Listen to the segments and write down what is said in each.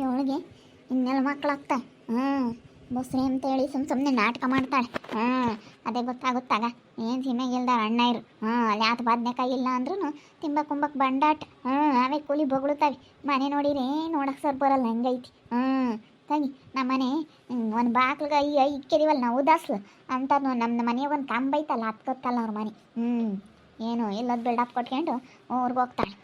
ಇವಳಿಗೆ ಇನ್ನೆಲ್ಲ ಮಕ್ಕಳಾಗ್ತಾಳೆ ಹ್ಞೂ ಬಸ್ರಿ ಅಂತೇಳಿ ಸುಮ್ಮ ಸುಮ್ಮನೆ ನಾಟಕ ಮಾಡ್ತಾಳೆ. ಹ್ಞೂ ಅದೇ ಗೊತ್ತಾಗುತ್ತಾಗ. ಏನು ಸಿಮೆಗಿಲ್ದ ಅಣ್ಣ ಇರು ಹ್ಞೂ ಅಲ್ಲಿ ಆತ ಬದ್ನೆಕಾಯಿ ಇಲ್ಲ ಅಂದ್ರೂ ತಿಂಬ ಕುಂಬಕ್ಕೆ ಬಂಡಾಟ. ಹ್ಞೂ ಅವೇ ಕೂಲಿ ಬೊಗಳುತ್ತಾವೆ. ಮನೆ ನೋಡಿರಿ ನೋಡಕ್ಕೆ ಸರ್ ಬರಲ್ಲ, ಹಂಗೈತಿ. ಹ್ಞೂ ತಂಗಿ ನಮ್ಮ ಮನೆ ಒಂದು ಬಾಕ್ಲಗ ಐ ಇಕ್ಕಿದೀವಲ್ಲ ನಾವು ಉದಾಸ್ಲು. ಅಂತ ನಮ್ಮ ಮನೆಯಾಗ ಒಂದು ಕಂಬ ಐತಲ್ಲ ಹತ್ತು ಗೊತ್ತಲ್ಲ ಅವ್ರ ಮನೆ. ಹ್ಞೂ ಏನು ಇಲ್ಲದ ಬಿಲ್ಡಪ್ ಕೊಟ್ಕೊಂಡು ಊರಿಗೆ ಹೋಗ್ತಾಳೆ.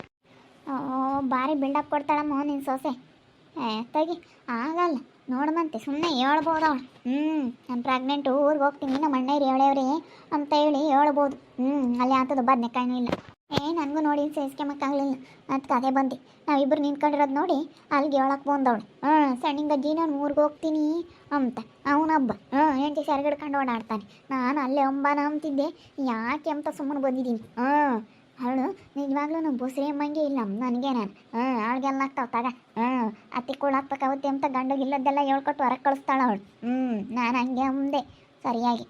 ಓ, ಭಾರಿ ಬಿಲ್ಡಪ್ ಕೊಡ್ತಾಳಮ್ಮ ನಿನ್ನ ಸೊಸೆ. ಏ, ತಗಿ. ಆಗಲ್ಲ. ನೋಡಮಂತೆ ಸುಮ್ಮನೆ ಹೇಳ್ಬೋದು ಅವಳು. ಹ್ಞೂ ನಾನು ಪ್ರೆಗ್ನೆಂಟು ಊರಿಗೆ ಹೋಗ್ತೀನಿ. ನಮ್ಮ ಅಣ್ಣವ್ರಿ ಹೇಳೇವ್ರಿ ಅಂತ ಹೇಳಿ ಹೇಳ್ಬೋದು. ಹ್ಞೂ ಅಲ್ಲಿ ಆತದ ಬದ್ನೆಕಾಯಿನೂ ಇಲ್ಲ. ಏ, ನನಗೂ ನೋಡಿ ಸೇರಿಸ್ಕೊಂಬಕ್ಕಾಗಲಿಲ್ಲ ಅದಕ್ಕೆ ಅದೇ ಬಂದು. ನಾವಿಬ್ಬರು ನಿಂತ್ಕೊಂಡಿರೋದು ನೋಡಿ ಅಲ್ಲಿಗೆ ಹೇಳಕ್ಕೆ ಬಂದವಳು. ಹ್ಞೂ ಗಜ್ಜಿ ನಾನು ಊರಿಗೆ ಹೋಗ್ತೀನಿ ಅಂತ. ಅವನಬ್ಬ ಹ್ಞೂ ಹೆಂಡತಿ ಸೆರಗಿಡ್ಕೊಂಡು ಓಡಾಡ್ತಾನೆ. ನಾನು ಅಲ್ಲೇ ಅಂಬಾನ ಅಂತಿದ್ದೆ ಯಾಕೆ ಅಂತ ಸುಮ್ಮನೆ ಬಂದಿದ್ದೀನಿ. ಹ್ಞೂ ಅವಳು ನಿಜವಾಗ್ಲೂ ಬುಸ್ರಿ ಅಮ್ಮಂಗೆ ಇಲ್ಲ, ನನಗೆ ನಾನು. ಹ್ಞೂ ಅವಳಿಗೆಲ್ಲ ಆಗ್ತಾವ, ತಗ. ಹ್ಞೂ ಅತ್ತಿ ಕೊಡಾಕ್ಬೇಕಾಗುತ್ತೆ ಅಂತ ಗಂಡಗೆ ಇಲ್ಲದ್ದೆಲ್ಲ ಹೇಳ್ಕೊಟ್ಟು ಹೊರಗೆ ಕಳಿಸ್ತಾಳ ಅವಳು. ಹ್ಞೂ ನಾನು ಹಂಗೆ ಅಂದೆ, ಸರಿಯಾಗಿ.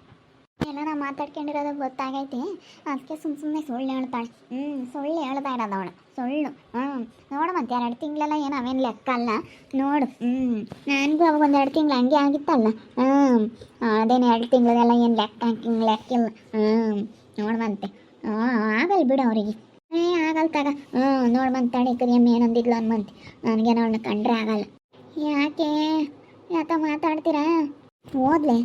ನಾ ಮಾತಾಡ್ಕೊಂಡಿರೋದು ಗೊತ್ತಾಗೈತಿ ಅದಕ್ಕೆ ಸುಮ್ಮ ಸುಮ್ಮನೆ ಸುಳ್ಳು ಹೇಳ್ತಾಳೆ. ಹ್ಞೂ ಸುಳ್ಳು ಹೇಳ್ತಾ ಇರೋದು ಅವಳು, ಸುಳ್ಳು. ಹ್ಞೂ ನೋಡು ಮತ್ತೆ ಎರಡು ತಿಂಗಳೆಲ್ಲ ಏನು ಅವೇನು ಲೆಕ್ಕ ಅಲ್ಲ. ನೋಡು ಹ್ಞೂ ನನಗೂ ಅವಾಗ ಒಂದು ಎರಡು ತಿಂಗಳು ಹಂಗೆ ಆಗಿತ್ತಲ್ಲ. ಹ್ಞೂ ಅದೇನು ಎರಡು ತಿಂಗಳದೆಲ್ಲ ಏನು ಲೆಕ್ಕ ಹಾಕಿಂಗ್ ಲೆಕ್ಕಿಲ್ಲ. ಹ್ಞೂ ನೋಡುವಂತೆ ಆಗಲ್ಲ ಬಿಡು ಅವರಿಗೆ. ಏ ಆಗಲ್ಲ ತಗ. ಹ್ಞೂ ನೋಡ್ಬಂತ ತಡಿ ಕರಿಯಮ್ಮ ಏನಂದಿದ್ಲು ಅನ್ಮಂತ. ನನಗೇನು ಅವಳನ್ನ ಕಂಡ್ರೆ ಆಗಲ್ಲ. ಯಾಕೆ? ಯಾಕ ಮಾತಾಡ್ತೀರಾ? ಓದ್ಲೆ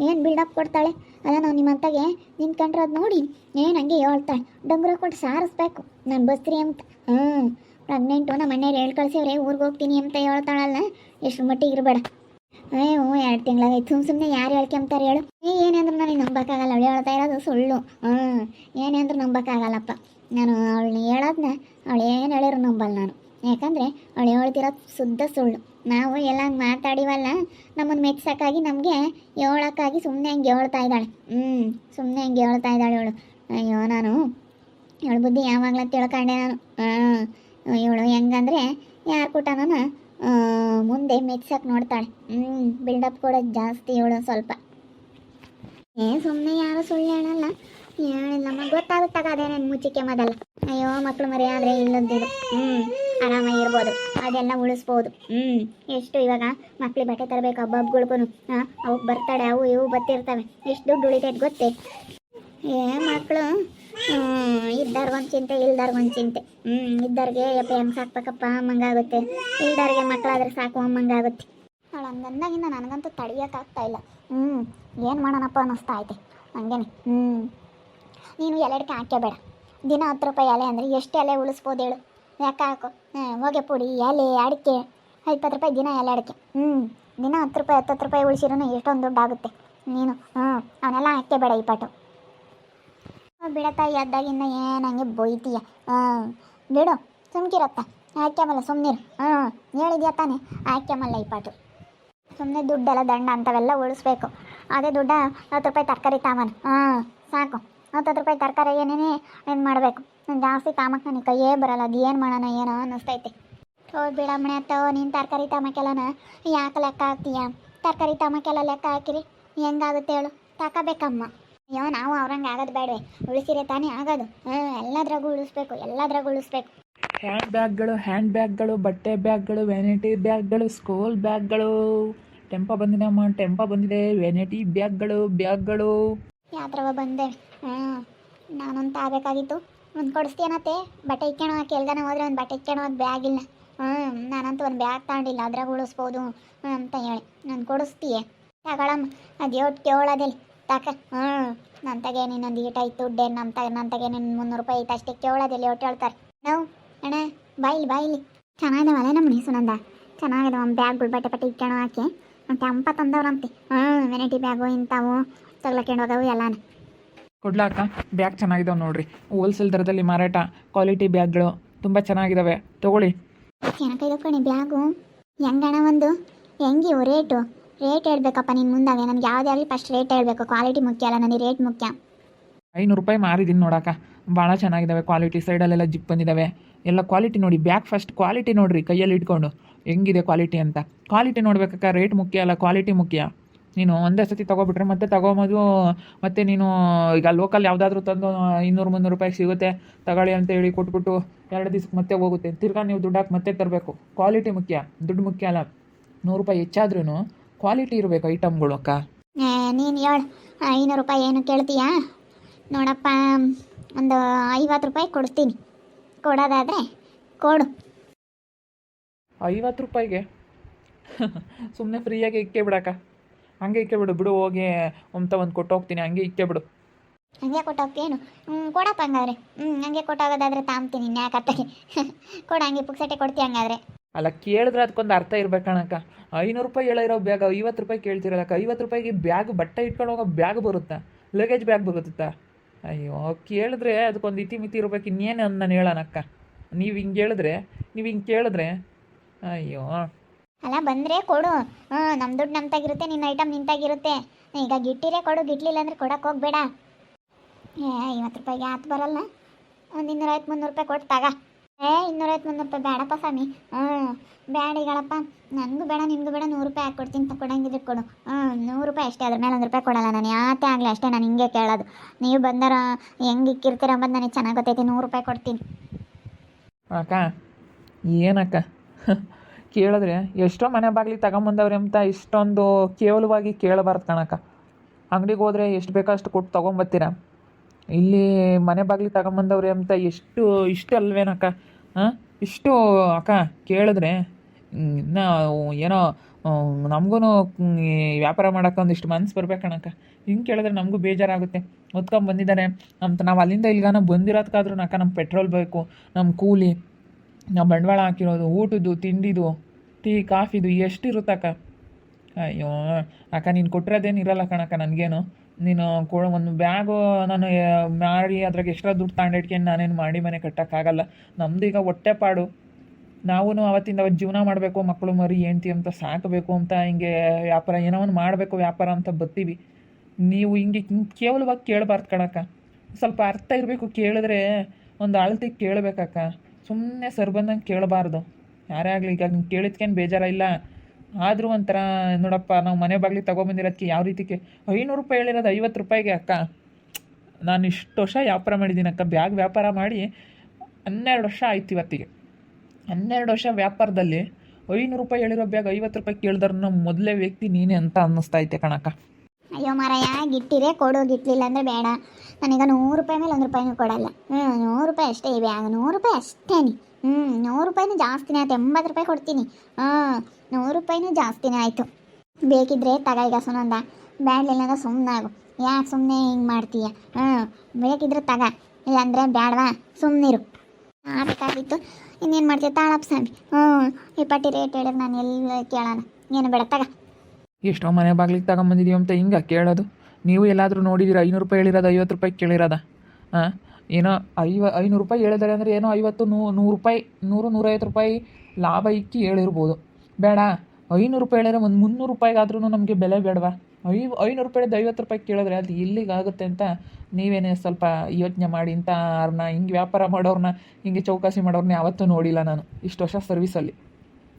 ಏನು ಬಿಲ್ಡಪ್ ಕೊಡ್ತಾಳೆ? ಅಲ್ಲ ನಾವು ನಿಮ್ಮಂತಾಗೆ ನಿಂತ್ಕೊಂಡ್ರೆ ಅದು ನೋಡಿ. ಏನು ಹಂಗೆ ಹೇಳ್ತಾಳೆ. ಡಂಗ್ರ ಕೊಟ್ಟು ಸಾರಿಸ್ಬೇಕು ನಾನು ಬಸ್ತ್ರಿ ಅಂತ. ಹ್ಞೂ ಪ್ರೆಗ್ನೆಂಟು ನಮ್ಮ ಮನೆಯವ್ರು ಹೇಳಿ ಕಳ್ಸಿವ್ರೆ, ಊರಿಗೆ ಹೋಗ್ತೀನಿ ಅಂತ ಹೇಳ್ತಾಳಲ್ಲ. ಎಷ್ಟು ಮಟ್ಟಿಗೆ ಇರಬೇಡ. ಏ ಹ್ಞೂ ಎರಡು ತಿಂಗಳಾಗೈತೆ. ಸುಮ್ಮ ಸುಮ್ಮನೆ ಯಾರು ಹೇಳ್ಕೊಂತಾರೆ ಹೇಳು. ಏ ಅಂದ್ರೆ ನನಗೆ ನಂಬಕ್ಕಾಗಲ್ಲ. ಅವಳು ಹೇಳ್ತಾ ಇರೋದು ಸುಳ್ಳು. ಹ್ಞೂ ಏನೆಂದ್ರೆ ನಂಬಕ್ಕಾಗಲ್ಲಪ್ಪ. ನಾನು ಅವಳನ್ನ ಹೇಳೋದನ್ನ ಅವಳು ಏನು ಹೇಳಿರೋ ನಂಬಲ್ಲ ನಾನು. ಯಾಕಂದರೆ ಅವಳು ಹೇಳ್ತಿರೋದು ಶುದ್ಧ ಸುಳ್ಳು. ನಾವು ಎಲ್ಲ ಹಂಗೆ ಮಾತಾಡಿವಲ್ಲ ನಮ್ಮನ್ನು ಮೆಚ್ಚಕ್ಕಾಗಿ ನಮಗೆ ಹೇಳೋಕ್ಕಾಗಿ ಸುಮ್ಮನೆ ಹಂಗೆ ಹೇಳ್ತಾ ಇದ್ದಾಳೆ. ಹ್ಞೂ ಸುಮ್ಮನೆ ಹಂಗೆ ಹೇಳ್ತಾ ಇದ್ದಾಳೆ ಅವಳು. ಅಯ್ಯೋ, ನಾನು ಇವಳು ಬುದ್ಧಿ ಯಾವಾಗಲೂ ತಿಳ್ಕೊಂಡೆ ನಾನು. ಹಾಂ, ಇವಳು ಹೆಂಗಂದ್ರೆ ಯಾರು ಕೂಟ ನಾನು ಮುಂದೆ ಮೆಚ್ಚಕ್ಕೆ ನೋಡ್ತಾಳೆ. ಹ್ಞೂ ಬಿಲ್ಡಪ್ ಕೊಡೋದು ಜಾಸ್ತಿ ಇವಳು ಸ್ವಲ್ಪ. ಏ ಸುಮ್ಮನೆ ಯಾರು ಸುಳ್ಳು ಹೇಳಲ್ಲ ಹೇಳಿಲ್ಲಮ್ಮ ಗೊತ್ತಾಗುತ್ತಾಗ ಅದೇನೇನು ಮುಚ್ಚಿಕೆ ಮೊದಲ. ಅಯ್ಯೋ, ಮಕ್ಳು ಮರಿ ಆದರೆ ಇಲ್ಲದಿದು ಹ್ಞೂ ಆರಾಮಾಗಿ ಅದೆಲ್ಲ ಉಳಿಸ್ಬೋದು. ಹ್ಞೂ ಎಷ್ಟು ಇವಾಗ ಮಕ್ಳಿಗೆ ಬಟ್ಟೆ ತರಬೇಕು, ಹಬ್ಬ ಹಬ್ಬಗಳ್ಗೂ ಹಾಂ ಅವಕ್ಕೆ ಬರ್ತಾಳೆ ಅವು ಇವು ಬತ್ತಿರ್ತವೆ. ಎಷ್ಟು ದುಡ್ಡು ಉಳಿತೈತೆ ಗೊತ್ತೇ? ಏ ಮಕ್ಕಳು ಇದ್ದಾರ್ಗೊಂದು ಚಿಂತೆ ಇಲ್ದಾರ್ಗೊಂದು ಚಿಂತೆ. ಹ್ಞೂ ಇದ್ದವ್ರಿಗೆ ಯಪ್ಪ, ಹೆಂಗೆ ಸಾಕ್ಬೇಕಪ್ಪ ಅಮ್ಮಂಗಾಗುತ್ತೆ ಇಲ್ದಾರ್ಗೆ ಮಕ್ಕಳಾದ್ರೆ ಸಾಕು ಅಮ್ಮಂಗಾಗುತ್ತೆ ಅವಳು ಹಂಗಂದಾಗಿಂದ ನನಗಂತೂ ತಡಿಯೋಕ್ಕಾಗ್ತಾ ಇಲ್ಲ. ಹ್ಞೂ ಏನು ಮಾಡೋಣಪ್ಪ ಅನ್ನಿಸ್ತಾ ಐತೆ. ಹಂಗೇನೆ. ಹ್ಞೂ ನೀನು ಎಲೆಡ್ಕೆ ಹಾಕ್ಯಬೇಡ. ದಿನ ಹತ್ತು ರೂಪಾಯಿ ಎಲೆ ಅಂದರೆ ಎಷ್ಟು ಎಲೆ ಉಳಿಸ್ಬೋದು ಹೇಳು. ಯಾಕೆ ಹಾಕು. ಹ್ಞೂ ಹೊಗೆ ಪುಡಿ, ಎಲೆ, ಅಡಿಕೆ ಇಪ್ಪತ್ತು ರೂಪಾಯಿ ದಿನ ಎಲೆ ಅಡಿಕೆ. ಹ್ಞೂ ದಿನ ಹತ್ತು ರೂಪಾಯಿ, ಹತ್ತತ್ತು ರೂಪಾಯಿ ಉಳಿಸಿರೋನು ಎಷ್ಟೊಂದು ದುಡ್ಡು ಆಗುತ್ತೆ. ನೀನು ಹ್ಞೂ ಅವನ್ನೆಲ್ಲ ಹಾಕ್ಯಬೇಡ ಈ ಪಾಟು. ಬಿಡತಾಯಿ ಎದ್ದಾಗಿನ್ನ ಏನು ಹಂಗೆ ಬೊಯ್ತೀಯ ಹಾಂ ಬಿಡು. ಸುಮ್ಕಿರತ್ತ. ಹಾಕ್ಯಮಲ್ಲ ಸುಮ್ಮನಿರು ಹ್ಞೂ ಹೇಳಿದ್ಯಾ ತಾನೆ. ಹಾಕ್ಯಮಲ್ಲ ಈ ಪಾಟು. ಸುಮ್ಮನೆ ದುಡ್ಡೆಲ್ಲ ದಂಡ ಅಂಥವೆಲ್ಲ ಉಳಿಸ್ಬೇಕು. ಅದೇ ದುಡ್ಡ ಹತ್ತು ರೂಪಾಯಿ ತರಕಾರಿ ತಾಮನ್. ಹಾಂ, ಸಾಕು. ಹತ್ತತ್ತು ರೂಪಾಯಿ ತರಕಾರಿ ಏನೇನೇ ಏನು ಮಾಡಬೇಕು. ಜಾಸ್ತಿ ತಾಮಕ್ಕೆ ನನಗೆ ಕೈಯೇ ಬರಲ್ಲ. ಅದು ಏನು ಮಾಡೋಣ, ಏನೋ ಅನ್ನಿಸ್ತೈತೆ. ಓ ಬಿಡಮ್ಮಣೆ ಅತ್ತೋ ನೀನು ತರಕಾರಿ ತಾಮಕ್ಕೆಲ್ಲನ ಯಾಕೆ ಲೆಕ್ಕ ಹಾಕ್ತೀಯ? ತರಕಾರಿ ತಾಮಕ್ಕೆಲ್ಲ ಲೆಕ್ಕ ಹಾಕಿರಿ. ಹೆಂಗಾಗುತ್ತೆ ಹೇಳು. ತಗೋಬೇಕಮ್ಮ ಅಯ್ಯೋ, ನಾವು ಅವ್ರಂಗೆ ಆಗೋದು ಬೇಡವೆ. ಉಳಿಸಿರೆ ತಾನೇ ಆಗೋದು. ಹ್ಞೂ ಎಲ್ಲದ್ರಾಗೂ ಉಳಿಸ್ಬೇಕು. ಎಲ್ಲದ್ರಾಗೂ ಉಳಿಸ್ಬೇಕು. ಹ್ಯಾಂಡ್ ಬ್ಯಾಗ್ಗಳು ಹ್ಯಾಂಡ್ ಬ್ಯಾಗ್ಗಳು, ಬಟ್ಟೆ ಬ್ಯಾಗ್ಗಳು, ವ್ಯಾನಿಟಿ ಬ್ಯಾಗ್ಗಳು, ಸ್ಕೂಲ್ ಬ್ಯಾಗ್ಗಳು. ಟೆಂಪ ಅಮ್ಮ, ಟೆಂಪ ಬಂದಿದೆ. ವೆನಿಟಿ ಬ್ಯಾಗ್ಗಳು ಬ್ಯಾಗ್ಗಳು. ಯಾತ್ರವ ಬಂದೆ? ಹಾಂ, ನಾನೊಂದು ಆಗಬೇಕಾಗಿತ್ತು ಒಂದು ಕೊಡಿಸ್ತೀಯನತ್ತೆ ಬಟ್ಟೆ ಇಕ್ಕೋಣ ಕೆಲ್ಗನ ಹೋದ್ರೆ ಒಂದು ಬಟ್ಟೆ ಇಕ್ಕೋಣ ಒಂದು ಬ್ಯಾಗ್ ಇಲ್ಲ. ಹ್ಞೂ ನಾನಂತೂ ಒಂದು ಬ್ಯಾಗ್ ತಗೊಂಡಿಲ್ಲ, ಅದ್ರಾಗ ಉಳಿಸ್ಬೋದು ಅಂತ ಹೇಳಿ. ನಾನು ಕೊಡಿಸ್ತೀಯ. ತಗೊಳಮ್ಮ ಅದು ಯೋಟ್ ಕೇಳೋದಿಲ್ಲ. ತಕ ಹ್ಞೂ ನನ್ನ ತಗೆ ನಿನ್ನೊಂದು ಈಟ ಇತ್ತು ದುಡ್ಡು ನಮ್ಮ ತಗ ನನ್ನ ತಗೆ ನಿನ್ನ ಮುನ್ನೂರು ರೂಪಾಯಿ ಐತೆ ಅಷ್ಟೇ, ಕೇಳೋದಿಲ್ಲ ಒಟ್ಟು ಹೇಳ್ತಾರೆ ನಾವು, ಅಣ್ಣ ಬಾಯಿಲಿ ಬಾಯಿಲಿ ಚೆನ್ನಾಗಿದಾವಲ್ಲ ನಮ್ಮ ಸುನಂದ? ಒಂದು ಬ್ಯಾಗ್ಗಳು, ಬಟ್ಟೆ ಬಟ್ಟೆ ಇಟ್ಕೊಳೋ ಹಾಕಿ. ಮತ್ತು ಅಂಪ ತಂದವ್ರಂತೆ. ಹ್ಮ್ ವೆನೈಟಿ ಬ್ಯಾಗು ಇಂಥವು ತಗ್ಲಕ್ಕೊಂಡು ಎಲ್ಲ ಎಲ್ಲಾನು. ಕೊಡ್ಲಾಕ ಬ್ಯಾಗ್ ಚೆನ್ನಾಗಿದಾವೆ ನೋಡ್ರಿ. ಹೋಲ್ಸೇಲ್ ದರದಲ್ಲಿ ಮಾರಾಟ ಕ್ವಾಲಿಟಿ ಬ್ಯಾಗ್ಗಳು ತುಂಬ ಚೆನ್ನಾಗಿದ್ದಾವೆ ತಗೊಳ್ಳಿ. ಏನಕ್ಕೈದು ಕಣಿ ಬ್ಯಾಗು ಹೆಂಗಣ ಒಂದು? ಹೆಂಗಿವು ರೇಟು ರೇಟ್ ಹೇಳ್ಬೇಕಪ್ಪ ನಿನ್ನ ಮುಂದಾಗ. ನಮ್ಗೆ ಯಾವುದೇ ಆಗಲಿ ಫಸ್ಟ್ ರೇಟ್ ಹೇಳ್ಬೇಕು. ಕ್ವಾಲಿಟಿ ಮುಖ್ಯ ಅಲ್ಲ ನನಗೆ ರೇಟ್ ಮುಖ್ಯ. ಐನೂರು ರೂಪಾಯಿ ಮಾರಿದ್ದೀನಿ ನೋಡಕ್ಕ ಭಾಳ ಚೆನ್ನಾಗಿದ್ದಾವೆ ಕ್ವಾಲಿಟಿ ಸೈಡಲ್ಲೆಲ್ಲ ಜಿಪ್ ಬಂದಿದ್ದಾವೆ ಎಲ್ಲ ಕ್ವಾಲಿಟಿ ನೋಡಿ ಬ್ಯಾಗ್ ಫಸ್ಟ್ ಕ್ವಾಲಿಟಿ ನೋಡ್ರಿ ಕೈಯಲ್ಲಿ ಇಟ್ಕೊಂಡು. ಹೆಂಗಿದೆ ಕ್ವಾಲಿಟಿ ಅಂತ? ಕ್ವಾಲಿಟಿ ನೋಡ್ಬೇಕಕ್ಕ ರೇಟ್ ಮುಖ್ಯ ಅಲ್ಲ ಕ್ವಾಲಿಟಿ ಮುಖ್ಯ. ನೀನು ಒಂದೇ ಸತಿ ತೊಗೊಬಿಟ್ರೆ ಮತ್ತೆ ತಗೊಂಬೋದು ಮತ್ತೆ ನೀನು ಈಗ ಲೋಕಲ್ ಯಾವುದಾದ್ರೂ ತಂದು ಇನ್ನೂರು, ಮುನ್ನೂರು ರೂಪಾಯಿಗೆ ಸಿಗುತ್ತೆ, ತಗೊಳ್ಳಿ ಅಂತ ಹೇಳಿ ಕೊಟ್ಬಿಟ್ಟು ಎರಡು ದಿವ್ಸಕ್ಕೆ ಮತ್ತೆ ಹೋಗುತ್ತೆ. ತಿರ್ಗಾ ನೀವು ದುಡ್ಡು ಮತ್ತೆ ತರಬೇಕು. ಕ್ವಾಲಿಟಿ ಮುಖ್ಯ, ದುಡ್ಡು ಮುಖ್ಯ ಅಲ್ಲ. ನೂರು ರೂಪಾಯಿ ಹೆಚ್ಚಾದ್ರೂ ಕ್ವಾಲಿಟಿ ಇರಬೇಕು ಐಟಮ್ಗಳು ಅಕ್ಕ. ನೀನು ಹೇಳು ಐನೂರು ರೂಪಾಯಿ ಏನು ಕೇಳ್ತೀಯಾ? ನೋಡಪ್ಪ, ಒಂದು ಐವತ್ತು ರೂಪಾಯಿ ಕೊಡ್ತೀನಿ ಕೊಡೋದಾದರೆ ಕೊಡು. ಐವತ್ತು ರೂಪಾಯಿಗೆ. ಸುಮ್ಮನೆ ಫ್ರೀಯಾಗಿ ಇಕ್ಕೆ ಬಿಡಕ್ಕ. ಹಂಗೆ ಇಕ್ಕೆ ಬಿಡು. ಬಿಡು ಹೋಗಿ ಒಮ್ತ ಒಂದು ಕೊಟ್ಟು ಹೋಗ್ತೀನಿ ಹಂಗೆ ಇಕ್ಕೆ ಬಿಡು. ಹಂಗೆ ಕೊಟ್ಟೋಗ್ತೇನು ಏನು? ಕೊಡಪ್ಪ ಹಂಗಾದ್ರೆ. ಹ್ಞೂ ಹಂಗೆ ಕೊಟ್ಟೋಗೋದಾದ್ರೆ ತಾಂಬ್ತೀನಿ ಇನ್ಯಾಕೆ ಅತ್ತಗೆ? ಕೊಡ ಹಂಗೆ ಪುಕ್ಸಟ್ಟೆ ಕೊಡ್ತೀಯ ಹಂಗಾದ್ರೆ. ಅಲ್ಲ ಕೇಳಿದ್ರೆ ಅದಕ್ಕೊಂದು ಅರ್ಥ ಇರ್ಬೇಕಣಕ್ಕ. ಐನೂರು ರೂಪಾಯಿ ಹೇಳಿರೋ ಬ್ಯಾಗ್ ಐವತ್ತು ರೂಪಾಯಿ ಕೇಳ್ತಿರಲ್ಲಕ್ಕ. ಐವತ್ತು ರೂಪಾಯಿಗೆ ಬ್ಯಾಗ್ ಬಟ್ಟೆ ಇಟ್ಕೊಂಡು ಹೋಗೋ ಬ್ಯಾಗ್ ಬರುತ್ತಾ? ಲಗೇಜ್ ಬ್ಯಾಗ್ ಬರುತ್ತಾ? ಅಯ್ಯೋ ಕೇಳಿದ್ರೆ ಅದಕ್ಕೊಂದು ಇತಿ ಮಿತಿ ಇರ್ಬೇಕು. ಇನ್ನೇನು ನಾನು ಹೇಳೋಣಕ್ಕ. ನೀವು ಹಿಂಗೆ ಹೇಳಿದ್ರೆ ನೀವು ಹಿಂಗೆ ಕೇಳಿದ್ರೆ ಅಯ್ಯೋ. ಅಲ್ಲ ಬಂದರೆ ಕೊಡು. ಹ್ಞೂ ನಮ್ಮ ದುಡ್ಡು ನಮ್ತಾಗಿರುತ್ತೆ ನಿನ್ನ ಐಟಮ್ ನಿಂತಾಗಿರುತ್ತೆ. ಈಗ ಗಿಟ್ಟಿರೇ ಕೊಡು ಗಿಟ್ಲಿಲ್ಲ ಅಂದ್ರೆ ಕೊಡಕ್ಕೆ ಹೋಗ್ಬೇಡ. ಏ ಐವತ್ತು ರೂಪಾಯಿಗೆ ಆತು ಬರಲ್ಲ. ಒಂದು ಇನ್ನೂರೈವತ್ತು ಮುನ್ನೂರು ರೂಪಾಯಿ ಕೊಟ್ಟು ತಗ. ಏ ಇನ್ನೂರೈವತ್ತು ಮುನ್ನೂರು ರೂಪಾಯಿ ಬೇಡಪ್ಪ ಸ್ವಾಮಿ. ಹ್ಞೂ ಬೇಡಿಗಳಪ್ಪ ನನಗೂ ಬೇಡ ನಿನಗೂ ಬೇಡ ನೂರು ರೂಪಾಯಿ ಹಾಕ್ಕೊಡ್ತೀನಿ ತಕೊಂಡಂಗಿದ್ರೆ ಕೊಡು. ಹ್ಞೂ ನೂರು ರೂಪಾಯಿ ಅಷ್ಟೇ ಅದ್ರ ಮೇಲೆ ಒಂದು ರೂಪಾಯಿ ಕೊಡಲ್ಲ ನಾನು. ಯಾತೆ ಆಗಲಿ ಅಷ್ಟೇ ನಾನು ಹಿಂಗೆ ಕೇಳೋದು. ನೀವು ಬಂದಾರ ಹೆಂಗೆ ಇಕ್ಕಿರ್ತೀರ ಅಂಬದು ನನಗೆ ಚೆನ್ನಾಗಿ ಗೊತ್ತೈತಿ ನೂರು ರೂಪಾಯಿ ಕೊಡ್ತೀನಿ. ಅಕ್ಕ ಏನಕ್ಕ? ಕೇಳಿದ್ರೆ, ಎಷ್ಟೋ ಮನೆ ಬಾಗಿಲಿ ತಗೊಂಬಂದವ್ರೆ ಅಂತ ಇಷ್ಟೊಂದು ಕೇವಲವಾಗಿ ಕೇಳಬಾರ್ದು ಕಣಕ್ಕ. ಅಂಗಡಿಗೆ ಹೋದ್ರೆ ಎಷ್ಟು ಬೇಕೋ ಅಷ್ಟು ಕೊಟ್ಟು ತೊಗೊಂಬತ್ತೀರ? ಇಲ್ಲಿ ಮನೆ ಬಾಗಿಲಿ ತಗೊಂಬಂದವ್ರೆ ಅಂತ ಎಷ್ಟು, ಇಷ್ಟು ಅಲ್ವೇನಕ್ಕ? ಹಾಂ ಇಷ್ಟು ಅಕ್ಕ, ಕೇಳಿದ್ರೆ ಏನೋ ನಮಗೂ ವ್ಯಾಪಾರ ಮಾಡೋಕ್ಕೆ ಒಂದಿಷ್ಟು ಮನ್ಸು ಬರ್ಬೇಕಣಕ್ಕ ಹಿಂಗೆ ಕೇಳಿದ್ರೆ ನಮಗೂ ಬೇಜಾರಾಗುತ್ತೆ. ಹೊತ್ಕೊಂಬಂದಿದ್ದಾರೆ ಅಂತ. ನಾವು ಅಲ್ಲಿಂದ ಇಲ್ಲಿಗಾನ ಬಂದಿರೋದಕ್ಕಾದ್ರೂ ಅಕ್ಕ ನಮ್ಮ ಪೆಟ್ರೋಲ್ ಬೇಕು ನಮ್ಮ ಕೂಲಿ. ನಾವು ಬಂಡವಾಳ ಹಾಕಿರೋದು, ಊಟದ್ದು, ತಿಂಡಿದು, ಟೀ, ಕಾಫಿದು ಎಷ್ಟು ಇರುತ್ತಕ್ಕ ಅಯ್ಯೋ, ಅಕ್ಕ ನೀನು ಕೊಟ್ಟಿರೋದೇನು ಇರಲ್ಲ ಕಣಕ್ಕ ನನಗೇನು. ನೀನು ಕೊಡ ಒಂದು ಬ್ಯಾಗು ನಾನು ಮಾಡಿ ಅದ್ರಾಗ ಎಷ್ಟರ ದುಡ್ಡು ತಗೊಂಡಿಟ್ಕೊಂಡು ನಾನೇನು ಮಾಡಿ ಮನೆ ಕಟ್ಟೋಕ್ಕಾಗಲ್ಲ. ಈಗ ಹೊಟ್ಟೆ ಪಾಡು. ನಾವು ಅವತ್ತಿಂದ ಅವತ್ತು ಜೀವನ ಮಾಡಬೇಕು ಮಕ್ಕಳು ಮರಿ, ಹೆಂಡ್ತಿ ಅಂತ ಸಾಕಬೇಕು ಅಂತ ಹಿಂಗೆ ವ್ಯಾಪಾರ, ಏನೋ ಒಂದು ಮಾಡಬೇಕು ವ್ಯಾಪಾರ ಅಂತ ಬರ್ತೀವಿ ನೀವು ಹಿಂಗೆ ಕೇವಲವಾಗಿ ಕೇಳಬಾರ್ದು ಕಣಕ್ಕ. ಸ್ವಲ್ಪ ಅರ್ಥ ಇರಬೇಕು, ಕೇಳಿದ್ರೆ ಒಂದು ಅಳತೆಗೆ ಕೇಳಬೇಕಕ್ಕ. ಸುಮ್ಮನೆ ಸರ್ ಬಂದಂಗೆ ಕೇಳಬಾರ್ದು. ಯಾರೇ ಆಗಲಿ, ಈಗ ನಿಂಗೆ ಕೇಳಿದ್ಕೇನು ಬೇಜಾರ ಇಲ್ಲ ಆದರೂ ಒಂಥರ, ನೋಡಪ್ಪ, ನಾವು ಮನೆ ಬಾಗಿಲಿಗೆ ತೊಗೊಬಂದಿರೋದಕ್ಕೆ ಯಾವ ರೀತಿಗೆ ಐನೂರು ರೂಪಾಯಿ ಹೇಳಿರೋದು ಐವತ್ತು ರೂಪಾಯಿಗೆ ಅಕ್ಕ. ನಾನು ಇಷ್ಟು ವರ್ಷ ವ್ಯಾಪಾರ ಮಾಡಿದ್ದೀನಿ ಅಕ್ಕ. ಬ್ಯಾಗ್ ವ್ಯಾಪಾರ ಮಾಡಿ ಹನ್ನೆರಡು ವರ್ಷ ಆಯ್ತು ಇವತ್ತಿಗೆ. ಹನ್ನೆರಡು ವರ್ಷ ವ್ಯಾಪಾರದಲ್ಲಿ ಐನೂರು ರೂಪಾಯಿ ಹೇಳಿರೋ ಬ್ಯಾಗ್ ಐವತ್ತು ರೂಪಾಯಿ ಕೇಳಿದ್ರೆ ಮೊದಲೇ ವ್ಯಕ್ತಿ ನೀನೇ ಅಂತ ಅನ್ನಿಸ್ತಾ ಐತೆ ಕಣಕ್ಕ. ಅಯ್ಯೋ ಮಾರಾಯ, ಗಿಟ್ಟಿರೇ ಕೊಡು, ಗಿಟ್ಲಿಲ್ಲ ಅಂದರೆ ಬೇಡ. ನನಗೆ ನೂರು ರೂಪಾಯಿ ಮೇಲೆ ಒಂದು ರೂಪಾಯಿನೂ ಕೊಡಲ್ಲ. ಹ್ಞೂ ನೂರು ರೂಪಾಯಿ ಅಷ್ಟೇ ಈ ಬ್ಯಾಗ್. ನೂರು ರೂಪಾಯಿ ಅಷ್ಟೇ ಹ್ಞೂ ನೂರು ರೂಪಾಯಿನೂ ಜಾಸ್ತಿನೇ ಆಯ್ತು. ಎಂಬತ್ತು ರೂಪಾಯಿ ಕೊಡ್ತೀನಿ. ಹಾಂ, ನೂರು ರೂಪಾಯಿನೂ ಜಾಸ್ತಿನೇ ಆಯಿತು. ಬೇಕಿದ್ರೆ ತಗ ಈಗ ಸುನಂದ ಬ್ಯಾಡ್ಲಿಲ್ಲ ಸುಮ್ಮನೆ ಆಗು. ಯಾಕೆ ಸುಮ್ಮನೆ ಹಿಂಗೆ ಮಾಡ್ತೀಯ? ಹ್ಞೂ ಬೇಕಿದ್ರೆ ತಗ. ಇಲ್ಲಾಂದರೆ ಬೇಡವಾ ಸುಮ್ಮನಿರು ಆಗಬೇಕಾಗಿತ್ತು ಇನ್ನೇನು ಮಾಡ್ತೀಯ? ತಾಳಪ್ಪ ಸ್ವಾಮಿ. ಹ್ಞೂ ಈ ಪಟ್ಟಿ ರೇಟ್ ಹೇಳಿದ್ರೆ ನಾನು ಎಲ್ಲ ಕೇಳೋಣ? ಏನು ಬೇಡ, ತಗ. ಎಷ್ಟೋ ಮನೆ ಬಾಗಿಲಿಗೆ ತಗೊಂಬಂದಿದೀವಿ ಅಂತ ಹಿಂಗೆ ಕೇಳೋದು. ನೀವು ಎಲ್ಲಾದರೂ ನೋಡಿದ್ದೀರಾ? ಐನೂರು ರೂಪಾಯಿ ಹೇಳಿರೋದು ಐವತ್ತು ರೂಪಾಯಿ ಕೇಳಿರೋದ. ಹಾಂ ಏನೋ ಐವ, ಐನೂರು ರೂಪಾಯಿ ಹೇಳಿದ್ದಾರೆ ಅಂದರೆ ಏನೋ ಐವತ್ತು ನೂ, ನೂರು ರೂಪಾಯಿ, ನೂರು, ನೂರೈವತ್ತು ರೂಪಾಯಿ ಲಾಭ ಇಕ್ಕಿ ಹೇಳಿರ್ಬೋದು. ಬೇಡ. ಐನೂರು ರೂಪಾಯಿ ಹೇಳಿದ್ರೆ ಒಂದು ಮುನ್ನೂರು ರೂಪಾಯಿಗಾದ್ರೂ ನಮಗೆ ಬೆಲೆ ಬೇಡವಾ? ಐ, ಐನೂರು ರೂಪಾಯಿದು ಐವತ್ತು ರೂಪಾಯಿ ಕೇಳಿದ್ರೆ ಅದು ಇಲ್ಲಿಗಾಗುತ್ತೆ ಅಂತ ನೀವೇನೇ ಸ್ವಲ್ಪ ಯೋಚನೆ ಮಾಡಿ ಇಂಥ ಅವ್ರನ್ನ, ಹಿಂಗೆ ವ್ಯಾಪಾರ ಮಾಡೋರನ್ನ ಹಿಂಗೆ ಚೌಕಾಸಿ ಮಾಡೋರನ್ನ ಯಾವತ್ತೂ ನೋಡಿಲ್ಲ ನಾನು. ಇಷ್ಟು ವರ್ಷ ಸರ್ವಿಸಲ್ಲಿ